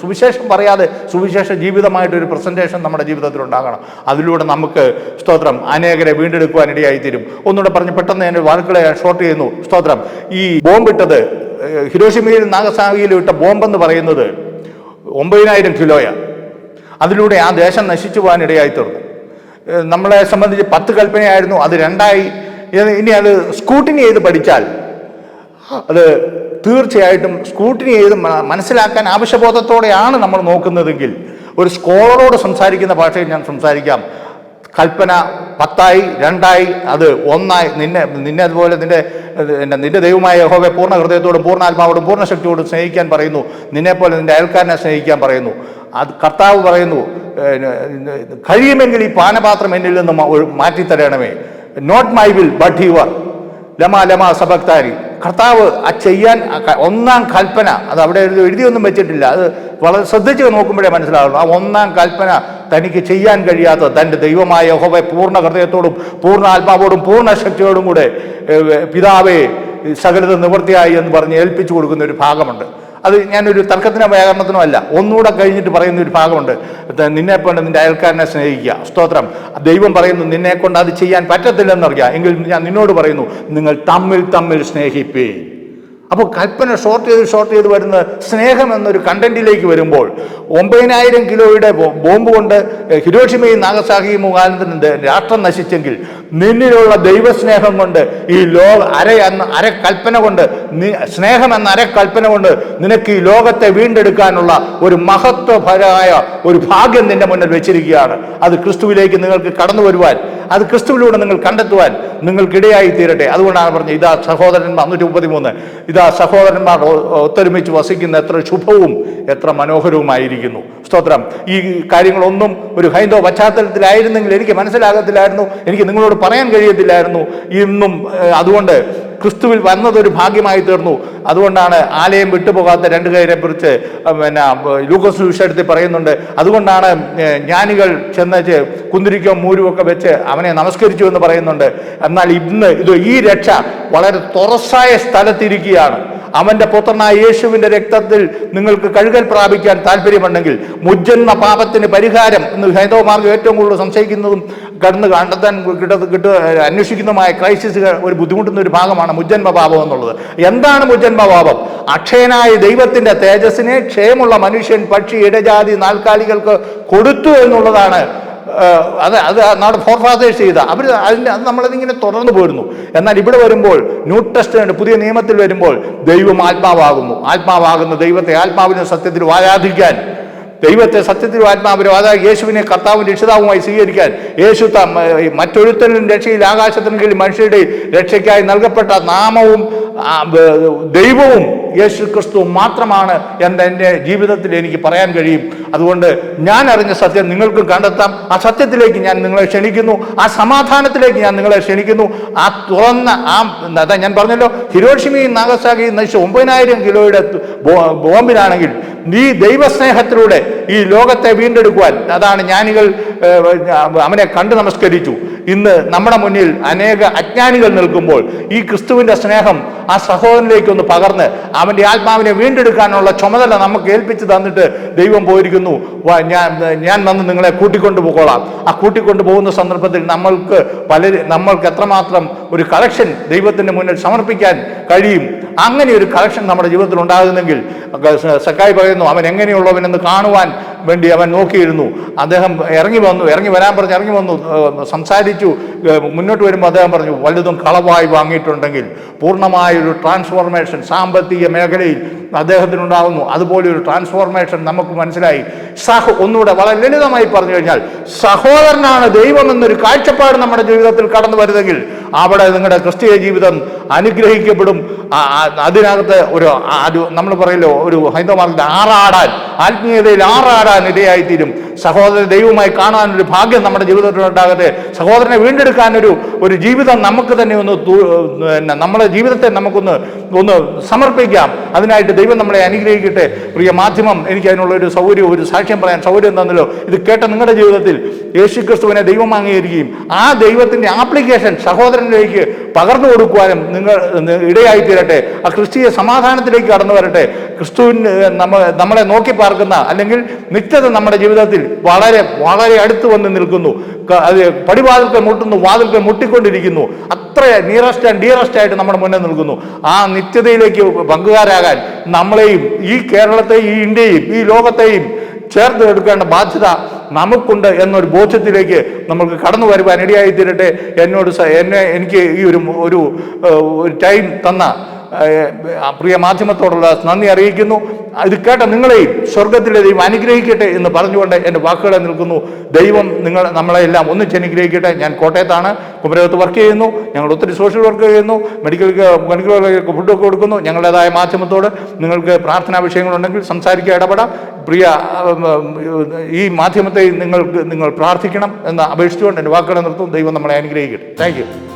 സുവിശേഷം പറയാതെ സുവിശേഷ ജീവിതമായിട്ടൊരു പ്രസന്റേഷൻ നമ്മുടെ ജീവിതത്തിൽ ഉണ്ടാകണം. അതിലൂടെ നമുക്ക് സ്തോത്രം അനേകരെ വീണ്ടെടുക്കുവാൻ ഇടയായിത്തീരും. ഒന്നുകൂടെ പറഞ്ഞ് പെട്ടെന്ന് എന്റെ വാക്കുകളെ ഷോർട്ട് ചെയ്യുന്നു. സ്തോത്രം. ഈ ബോംബിട്ടത് ഹിരോഷിമയിൽ നാഗസാഗിയിൽ ഇട്ട ബോംബെന്ന് പറയുന്നത് ഒമ്പതിനായിരം കിലോയാണ് അതിലൂടെ ആ ദേശം നശിച്ചു പോകാൻ ഇടയായി തീർന്നു നമ്മളെ സംബന്ധിച്ച് പത്ത് കൽപ്പനയായിരുന്നു അത് രണ്ടായി. ഇനി- അത് സ്കൂട്ടിനി ചെയ്ത് പഠിച്ചാൽ അത് തീർച്ചയായിട്ടും സ്കൂട്ടിനി ചെയ്ത് മനസ്സിലാക്കാൻ ആവശ്യബോധത്തോടെയാണ് നമ്മൾ നോക്കുന്നതെങ്കിൽ ഒരു സ്കോളറോട് സംസാരിക്കുന്ന ഭാഷയിൽ ഞാൻ സംസാരിക്കാം. കൽപ്പന പത്തായി രണ്ടായി അത് ഒന്നായി. നിന്നെ നിന്നെ അതുപോലെ നിന്റെ നിന്റെ ദൈവമായ യഹോവയെ പൂർണ ഹൃദയത്തോടും പൂർണ ആത്മാവോടും പൂർണ ശക്തിയോടും സ്നേഹിക്കാൻ പറയുന്നു. നിന്നെപ്പോലെ നിന്റെ അയൽക്കാരനെ സ്നേഹിക്കാൻ പറയുന്നു. അത് കർത്താവ് പറയുന്നു കഴിയുമെങ്കിൽ ഈ പാനപാത്രം എന്നിൽ നിന്ന് മാറ്റിത്തരണമേ. Not my will but your ലമ ലമ സബക്താരി കർത്താവ് ആ ചെയ്യാൻ ഒന്നാം കൽപ്പന അത് അവിടെ എഴുതി- എഴുതിയൊന്നും വെച്ചിട്ടില്ല. അത് വളരെ ശ്രദ്ധിച്ച് നോക്കുമ്പോഴേ മനസ്സിലാവുള്ളൂ. ആ ഒന്നാം കൽപ്പന തനിക്ക് ചെയ്യാൻ കഴിയാത്ത തന്റെ ദൈവമായ യഹോവയെ പൂർണ ഹൃദയത്തോടും പൂർണ ആത്മാവോടും പൂർണ ശക്തിയോടും കൂടെ പിതാവെ സകലത നിവൃത്തിയായി എന്ന് പറഞ്ഞ് ഏൽപ്പിച്ചു കൊടുക്കുന്ന ഒരു ഭാഗമുണ്ട്. അത് ഞാനൊരു തർക്കത്തിനോ വ്യാകരണത്തിനോ അല്ല ഒന്നുകൂടെ കഴിഞ്ഞിട്ട് പറയുന്ന ഒരു ഭാഗമുണ്ട്. നിന്നെ കൊണ്ട് നിന്റെ അയൽക്കാരനെ സ്നേഹിക്കുക. സ്തോത്രം. ദൈവം പറയുന്നു നിന്നെ കൊണ്ട് അത് ചെയ്യാൻ പറ്റത്തില്ലെന്നറിയാം. എങ്കിൽ ഞാൻ നിന്നോട് പറയുന്നു നിങ്ങൾ തമ്മിൽ തമ്മിൽ സ്നേഹിപ്പേ അപ്പോൾ കൽപ്പന ഷോർട്ട് ചെയ്ത് ഷോർട്ട് ചെയ്ത് വരുന്ന സ്നേഹം എന്നൊരു കണ്ടന്റിലേക്ക് വരുമ്പോൾ ഒമ്പതിനായിരം കിലോയുടെ ബോംബ് കൊണ്ട് ഹിരോഷിമയും നാഗസാഹിയും മുഖാന്തരം രാഷ്ട്രം നശിച്ചെങ്കിൽ നിന്നിലുള്ള ദൈവസ്നേഹം കൊണ്ട് ഈ ലോക അര എന്ന അരക്കൽപ്പന കൽപ്പന കൊണ്ട് സ്നേഹം എന്ന അരക്കൽപ്പന കൽപ്പന കൊണ്ട് നിനക്ക് ഈ ലോകത്തെ വീണ്ടെടുക്കാനുള്ള ഒരു മഹത്വപരമായ ഒരു ഭാഗ്യം നിന്റെ മുന്നിൽ വെച്ചിരിക്കുകയാണ്. അത് ക്രിസ്തുവിലേക്ക് നിങ്ങൾക്ക് കടന്നു വരുവാൻ അത് ക്രിസ്തുവിലൂടെ നിങ്ങൾ കണ്ടെത്തുവാൻ നിങ്ങൾക്കിടയായി തീരട്ടെ. അതുകൊണ്ടാണ് പറഞ്ഞത് ഇതാ സഹോദരന്മാർ അഞ്ഞൂറ്റി മുപ്പത്തി മൂന്ന് ഇതാ സഹോദരന്മാർ ഒത്തൊരുമിച്ച് വസിക്കുന്ന എത്ര ശുഭവും എത്ര മനോഹരവുമായിരിക്കുന്നു. സ്തോത്രം. ഈ കാര്യങ്ങളൊന്നും ഒരു ഹൈന്ദവ പശ്ചാത്തലത്തിലായിരുന്നെങ്കിൽ എനിക്ക് മനസ്സിലാകത്തില്ലായിരുന്നു. എനിക്ക് നിങ്ങളോട് പറയാൻ കഴിയത്തില്ലായിരുന്നു. ഇന്നും അതുകൊണ്ട് ക്രിസ്തുവിൽ വന്നതൊരു ഭാഗ്യമായി തീർന്നു. അതുകൊണ്ടാണ് ആലയം വിട്ടുപോകാത്ത രണ്ട് പേരെ കുറിച്ച് പിന്നെ ലൂക്കോസ് വിഷയത്തിൽ പറയുന്നുണ്ട്. അതുകൊണ്ടാണ് ജ്ഞാനികൾ ചെന്ന് കുന്തിരിക്കോ മൂരുമൊക്കെ വെച്ച് അവനെ നമസ്കരിച്ചു എന്ന് പറയുന്നുണ്ട്. എന്നാൽ ഇന്ന് ഇത് ഈ രക്ഷ വളരെ തുറസായ സ്ഥലത്തിരിക്കുകയാണ്. അവന്റെ പുത്രനായ യേശുവിന്റെ രക്തത്തിൽ നിങ്ങൾക്ക് കഴുകൽ പ്രാപിക്കാൻ താല്പര്യമുണ്ടെങ്കിൽ മുജ്ജന്മ പാപത്തിന് പരിഹാരം എന്ന് ഹൈന്ദവ മാർഗം ഏറ്റവും കൂടുതൽ സംശയിക്കുന്നതും കടന്ന് കണ്ടെത്താൻ കിട്ട കിട്ടുക അന്വേഷിക്കുന്നതുമായ ക്രൈസിസ് ഒരു ബുദ്ധിമുട്ടുന്ന ഒരു ഭാഗമാണ് മുജ്ജന്മ പാപം എന്നുള്ളത്. എന്താണ് മുജ്ജന്മ പാപം? അക്ഷയനായ ദൈവത്തിന്റെ തേജസ്സിനെ ക്ഷയമുള്ള മനുഷ്യൻ പക്ഷി ഇടജാതി നാൽക്കാലികൾക്ക് കൊടുത്തു എന്നുള്ളതാണ്. അത് അത് നമ്മുടെ ഫോർഫാദേഴ്സ് ചെയ്ത. അവർ അതിന്റെ അത് നമ്മളതിങ്ങനെ തുടർന്ന് പോരുന്നു. എന്നാൽ ഇവിടെ വരുമ്പോൾ ന്യൂ ടെസ്റ്റ് പുതിയ നിയമത്തിൽ വരുമ്പോൾ ദൈവം ആത്മാവാകുന്നു. ആത്മാവാകുന്ന ദൈവത്തെ ആത്മാവിനും സത്യത്തിൽ ആരാധിക്കാൻ ദൈവത്തെ സത്യത്തിലും ആത്മാവരും അതായത് യേശുവിനെ കർത്താവും രക്ഷിതാവുമായി സ്വീകരിക്കാൻ യേശു മറ്റൊരുത്തനും രക്ഷയിൽ ആകാശത്തിന് കീഴിൽ മനുഷ്യരുടെ രക്ഷയ്ക്കായി നൽകപ്പെട്ട നാമവും ദൈവവും യേശു ക്രിസ്തു മാത്രമാണ് എന്ന് എന്റെ ജീവിതത്തിൽ എനിക്ക് പറയാൻ കഴിയും. അതുകൊണ്ട് ഞാൻ അറിഞ്ഞ സത്യം നിങ്ങൾക്കും കണ്ടെത്താം. ആ സത്യത്തിലേക്ക് ഞാൻ നിങ്ങളെ ക്ഷണിക്കുന്നു. ആ സമാധാനത്തിലേക്ക് ഞാൻ നിങ്ങളെ ക്ഷണിക്കുന്നു. ആ തുറന്ന ആ അതാ ഞാൻ പറഞ്ഞല്ലോ ഹിരോഷിമയും നാഗസാക്കിയും നശിച്ച ഒമ്പതിനായിരം കിലോയുടെ ബോംബിനാണെങ്കിൽ ഈ ദൈവസ്നേഹത്തിലൂടെ ഈ ലോകത്തെ വീണ്ടെടുക്കുവാൻ അതാണ് ജ്ഞാനികൾ അവനെ കണ്ടു നമസ്കരിച്ചു. ഇന്ന് നമ്മുടെ മുന്നിൽ അനേക അജ്ഞാനികൾ നിൽക്കുമ്പോൾ ഈ ക്രിസ്തുവിന്റെ സ്നേഹം ആ സഹോദരനിലേക്ക് ഒന്ന് പകർന്ന് അവന്റെ ആത്മാവിനെ വീണ്ടെടുക്കാനുള്ള ചുമതല നമുക്ക് ഏൽപ്പിച്ചു തന്നിട്ട് ദൈവം പോയിരിക്കുന്നു. ഞാൻ ഞാൻ വന്ന് നിങ്ങളെ കൂട്ടിക്കൊണ്ടു പോകോളാം ആ കൂട്ടിക്കൊണ്ടു പോകുന്ന സന്ദർഭത്തിൽ നമ്മൾക്ക് പല നമ്മൾക്ക് എത്രമാത്രം ഒരു കളക്ഷൻ ദൈവത്തിന്റെ മുന്നിൽ സമർപ്പിക്കാൻ കഴിയും. അങ്ങനെ ഒരു കളക്ഷൻ നമ്മുടെ ജീവിതത്തിൽ ഉണ്ടാകുന്നെങ്കിൽ സക്കായി പറയുന്നു അവൻ എങ്ങനെയുള്ളവനെന്ന് കാണുവാൻ വേണ്ടി അവൻ നോക്കിയിരുന്നു. അദ്ദേഹം ഇറങ്ങി വന്നു ഇറങ്ങി വരാൻ പറഞ്ഞു ഇറങ്ങി വന്നു സംസാരിച്ചു. മുന്നോട്ട് വരുമ്പോൾ അദ്ദേഹം പറഞ്ഞു വലുതും കളവായി വാങ്ങിയിട്ടുണ്ടെങ്കിൽ പൂർണമായൊരു ട്രാൻസ്ഫോർമേഷൻ സാമ്പത്തിക മേഖലയിൽ അദ്ദേഹത്തിനുണ്ടാകുന്നു അതുപോലെ ഒരു ട്രാൻസ്ഫോർമേഷൻ നമുക്ക് മനസ്സിലായി. സഹ ഒന്നുകൂടെ വളരെ ലളിതമായി പറഞ്ഞു കഴിഞ്ഞാൽ സഹോദരനാണ് ദൈവം എന്നൊരു കാഴ്ചപ്പാട് നമ്മുടെ ജീവിതത്തിൽ കടന്നു വരുതെങ്കിൽ അവിടെ നിങ്ങളുടെ ക്രിസ്തീയ ജീവിതം അനുഗ്രഹിക്കപ്പെടും. അതിനകത്ത് ഒരു ഒരു നമ്മൾ പറയല്ലോ ഒരു ഹൈന്ദവ മാർഗത്തിൽ ആറാടാൻ ആത്മീയതയിൽ ആറാടാൻ ഇടയായിത്തീരും സഹോദരൻ ദൈവമായി കാണാൻ ഒരു ഭാഗ്യം നമ്മുടെ ജീവിതത്തിൽ ഉണ്ടാകട്ടെ. സഹോദരനെ വീണ്ടെടുക്കാൻ ഒരു ഒരു ജീവിതം നമുക്ക് തന്നെ ഒന്ന് പിന്നെ നമ്മുടെ ജീവിതത്തെ നമുക്കൊന്ന് ഒന്ന് സമർപ്പിക്കാം. അതിനായിട്ട് ദൈവം നമ്മളെ അനുഗ്രഹിക്കട്ടെ. പ്രിയ മാധ്യമം എനിക്ക് അതിനുള്ള ഒരു സൗകര്യം ഒരു സാക്ഷ്യം പറയാൻ സൗകര്യം തന്നല്ലോ ഇത് കേട്ട നിങ്ങളുടെ ജീവിതത്തിൽ യേശു ക്രിസ്തുവിനെ ദൈവം അംഗീകരിക്കുകയും ആ ദൈവത്തിന്റെ ആപ്ലിക്കേഷൻ സഹോദരനിലേക്ക് പകർന്നു കൊടുക്കുവാനും നിങ്ങൾ ഇടയായി തീരട്ടെ ആ ക്രിസ്തീയ സമാധാനത്തിലേക്ക് കടന്നു വരട്ടെ. ക്രിസ്തുവിന് നമ്മ നമ്മളെ നോക്കി പാർക്കുന്ന അല്ലെങ്കിൽ നിത്യത നമ്മുടെ ജീവിതത്തിൽ വളരെ വളരെ അടുത്ത് വന്ന് നിൽക്കുന്നു. അത് പടിവാതിൽക്കൽ മുട്ടുന്നു വാതിൽക്കൽ മുട്ടിക്കൊണ്ടിരിക്കുന്നു. അത്ര നിയറസ്റ്റ് ആൻഡ് ഡിയറസ്റ്റ് ആയിട്ട് നമ്മുടെ മുന്നിൽ നിൽക്കുന്നു. ആ നിത്യതയിലേക്ക് പങ്കുകാരാകാൻ നമ്മളെയും ഈ കേരളത്തെയും ഈ ഇന്ത്യയും ഈ ലോകത്തെയും ചേർത്ത് എടുക്കേണ്ട ബാധ്യത നമുക്കുണ്ട് എന്നൊരു ബോധ്യത്തിലേക്ക് നമുക്ക് കടന്നു വരുവാൻ ഇടയായി തീരട്ടെ എന്നോട് എന്നെ എനിക്ക് ഈ ഒരു ഒരു ടൈം തന്ന പ്രിയ മാധ്യമത്തോടുള്ള നന്ദി അറിയിക്കുന്നു. ഇത് കേട്ട നിങ്ങളെയും സ്വർഗത്തിലെ ദൈവം അനുഗ്രഹിക്കട്ടെ എന്ന് പറഞ്ഞുകൊണ്ട് എന്റെ വാക്കുകളെ നിൽക്കുന്നു. ദൈവം നിങ്ങൾ നമ്മളെല്ലാം ഒന്നിച്ച് അനുഗ്രഹിക്കട്ടെ ഞാൻ കോട്ടയത്താണ്. കുമരകത്ത് വർക്ക് ചെയ്യുന്നു. ഞങ്ങൾ ഒത്തിരി സോഷ്യൽ വർക്ക് ചെയ്യുന്നു. മെഡിക്കൽ മെഡിക്കൽ ഫുഡൊക്കെ കൊടുക്കുന്നു. ഞങ്ങളുടേതായ മാധ്യമത്തോട് നിങ്ങൾക്ക് പ്രാർത്ഥനാ വിഷയങ്ങളുണ്ടെങ്കിൽ സംസാരിക്കുക ഇടപെടാം. പ്രിയ ഈ മാധ്യമത്തെ നിങ്ങൾക്ക് നിങ്ങൾ പ്രാർത്ഥിക്കണം എന്ന് അപേക്ഷിച്ചുകൊണ്ട് എന്റെ വാക്കുകളെ നിർത്തും ദൈവം നമ്മളെ അനുഗ്രഹിക്കട്ടെ. താങ്ക്